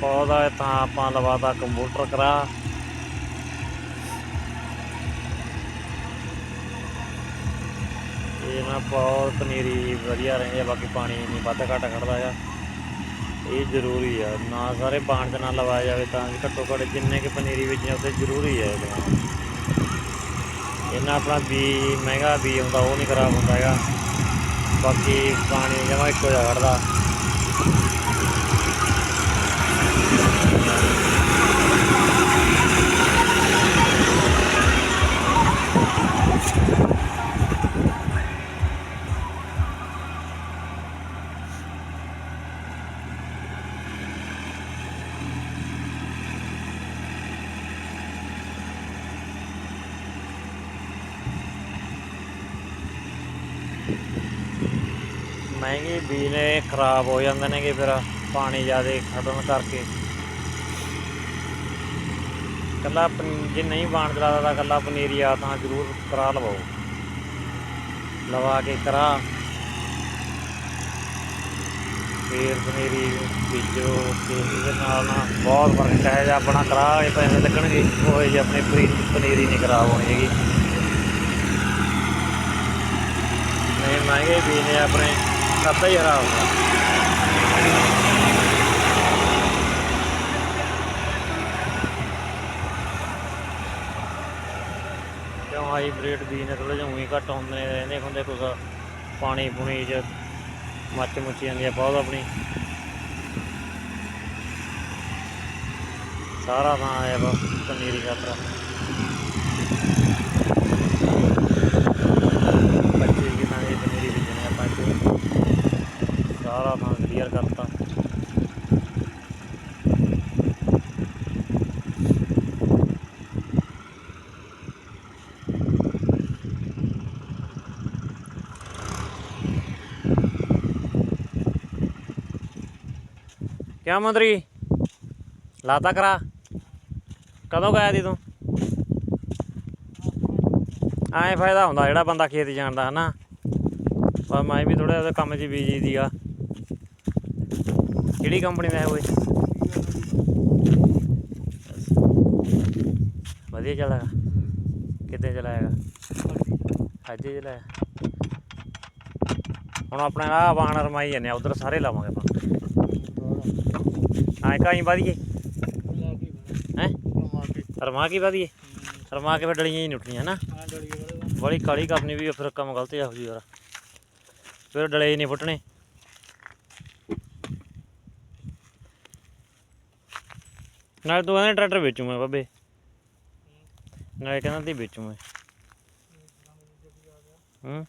ਪੌਦਾ ਤਾਂ ਆਪਾਂ ਲਵਾਤਾ ਕੰਪਿਊਟਰ ਕਰਾ। ਇਹ ਨਾ ਬਹੁਤ ਪਨੀਰੀ ਵਧੀਆ ਰਹਿੰਦੀ ਆ ਬਾਕੀ ਪਾਣੀ ਨਹੀਂ ਵੱਧ ਘੱਟ ਖੜਦਾ ਆ। ਇਹ ਜ਼ਰੂਰੀ ਆ, ਨਾ ਸਾਰੇ ਬਾਣ ਦੇ ਨਾਲ ਲਵਾਇਆ ਜਾਵੇ ਤਾਂ ਘੱਟੋ ਘੱਟ ਜਿੰਨੇ ਕਿ ਪਨੀਰੀ ਵਿੱਚ ਉੱਤੇ ਜ਼ਰੂਰੀ ਹੈ ਇਹ ਇਹਨਾਂ ਆਪਣਾ ਬੀ ਮਹਿੰਗਾ ਬੀ ਹੁੰਦਾ ਉਹ ਨਹੀਂ ਖਰਾਬ ਹੁੰਦਾ ਹੈਗਾ। ਬਾਕੀ ਪਾਣੀ ਜਮਾ ਇੱਕੋ ਜਿਹਾ ਖੜਦਾ। ਮਹਿੰਗੇ ਬੀ ਨੇ ਖਰਾਬ ਹੋ ਜਾਂਦੇ ਨੇਗੇ ਫਿਰ ਪਾਣੀ ਜ਼ਿਆਦਾ ਖੜਨ ਕਰਕੇ ਕੱਲਾ ਜੇ ਨਹੀਂ ਬਾਣ ਚਲਾਦਾ ਤਾਂ ਕੱਲਾ ਪਨੀਰੀ ਆ ਤਾਂ ਜ਼ਰੂਰ ਕਰਾ ਲਵਾਓ ਲਵਾ ਕੇ ਕਰਾ। ਫੇਰ ਪਨੀਰੀ ਬੀਜੋ ਤੇ ਇਹਦੇ ਨਾਲ ਨਾ ਬਹੁਤ ਫ਼ਰਕ ਹੈ ਜੇ ਆਪਣਾ ਕਰਾ, ਇਹ ਪੈਸੇ ਲੱਗਣਗੇ ਉਹ ਜੇ ਆਪਣੇ ਪਰੀ- ਪਨੀਰੀ ਨਹੀਂ ਖਰਾਬ ਹੋਣੀ ਹੈਗੀ। ਨਹੀਂ ਮਹਿੰਗੇ ਵੀ ਨੇ ਆਪਣੇ ਖਾਤਾ ਹੀ ਖਰਾਬ ਹੋ ਹਾਈਬ੍ਰਿਡ ਬੀ ਨੇ ਥੋੜੇ ਜਿਹਾ ਉਹੀ ਘੱਟ ਹੁੰਦੇ ਨੇ, ਰਹਿੰਦੇ ਹੁੰਦੇ ਕੁਛ ਪਾਣੀ ਪੁਣੀ ਚ, ਮੱਚ ਮੁੱਚ ਜਾਂਦੀ ਆ ਬਹੁਤ ਆਪਣੀ। ਸਾਰਾ ਥਾਂ ਆਇਆ ਵਾ ਪਨੀਰੀ ਖਾਤਰ ਬੱਚੇ ਕਿਦਾਂ ਦੀ ਪਨੀਰੀ ਬੀਜਣੀ ਆਪਾਂ ਸਾਰਾ ਥਾਂ ਕਲੀਅਰ ਕਰਤਾ। ਕਿਆ ਮੰਤਰੀ? ਲਾਤਾ ਕਰਾ। ਕਦੋਂ ਗਿਆ ਦੀ ਤੂੰ? ਐਂ ਫਾਇਦਾ ਹੁੰਦਾ ਜਿਹੜਾ ਬੰਦਾ ਖੇਤ ਜਾਣਦਾ, ਹਨਾ? ਪਰ ਮੈਂ ਵੀ ਥੋੜਾ ਜਿਹਾ ਕੰਮ 'ਚ ਬੀਜੀ ਆ ਕਿਹੜੀ ਕੰਪਨੀ ਦਾ ਹੈ ਓਏ? ਵਧੀਆ ਚੱਲਦਾ ਕਿੱਦਾਂ ਚਲਾਏਗਾ ਅੱਜ ਚਲਾਇਆ। ਹੁਣ ਆਪਣੇ ਆ ਵਾਹਣ ਰਮਾਈ ਜਾਂਦੇ ਆ, ਉਧਰ ਸਾਰੇ ਲਾਵਾਂਗੇ ਆਪਾਂ। ਐਂ ਕਾਈ ਵਧੀਏ ਹੈ? ਰਮਾ ਕੀ ਵਧੀਏ ਰਮਾ ਕੇ ਫਿਰ ਡਲੀਆਂ ਹੀ ਨੁੱਟਣੀਆਂ ਨਾ। ਬੜੀ ਕਾਲੀ ਕਰਨੀ ਵੀ ਫਿਰ ਕੰਮ ਗਲਤ ਆ ਹੋ ਜੂ ਯਾਰ। ਫਿਰ ਡਲੇ ਹੀ ਨਹੀਂ ਫੁੱਟਣੇ। ਨਾਲ ਤੂੰ ਕਹਿੰਦਾ ਟਰੈਕਟਰ ਵੇਚੂ ਮੈਂ ਬਾਬੇ। ਨਾਲੇ ਕਹਿੰਦਾ ਤੀ ਵੇਚੂ ਮੈਂ। ਹੂੰ?